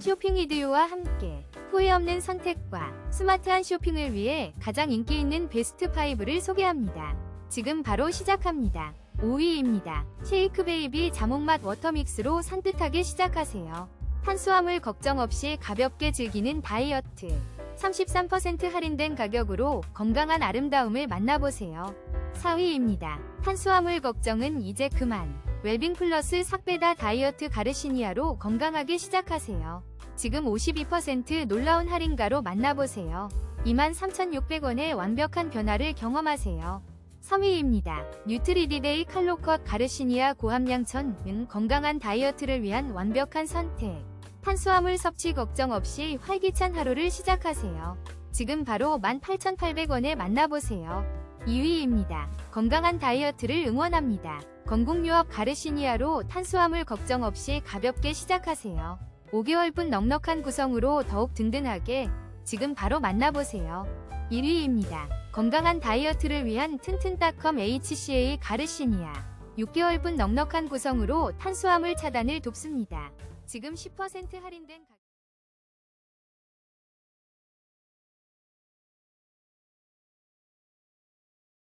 쇼핑 이디오와 함께 후회 없는 선택과 스마트한 쇼핑을 위해 가장 인기 있는 베스트 5를 소개합니다. 지금 바로 시작합니다. 5위입니다. 쉐이크 베이비 자몽맛 워터믹스로 산뜻하게 시작하세요. 탄수화물 걱정 없이 가볍게 즐기는 다이어트. 33% 할인된 가격으로 건강한 아름다움을 만나보세요. 4위입니다. 탄수화물 걱정은 이제 그만. 웰빙 플러스 삭베다 다이어트 가르시니아로 건강하게 시작하세요. 지금 52% 놀라운 할인가로 만나보세요. 23,600원의 완벽한 변화를 경험하세요. 3위입니다. 뉴트리디데이 칼로컷 가르시니아 고함량천은 건강한 다이어트를 위한 완벽한 선택. 탄수화물 섭취 걱정 없이 활기찬 하루를 시작하세요. 지금 바로 18,800원에 만나보세요. 2위입니다. 건강한 다이어트를 응원합니다. 건국유업 가르시니아로 탄수화물 걱정 없이 가볍게 시작하세요. 5개월분 넉넉한 구성으로 더욱 든든하게 지금 바로 만나보세요. 1위입니다. 건강한 다이어트를 위한 튼튼닷컴 HCA 가르시니아. 6개월분 넉넉한 구성으로 탄수화물 차단을 돕습니다. 지금 10% 할인된 가격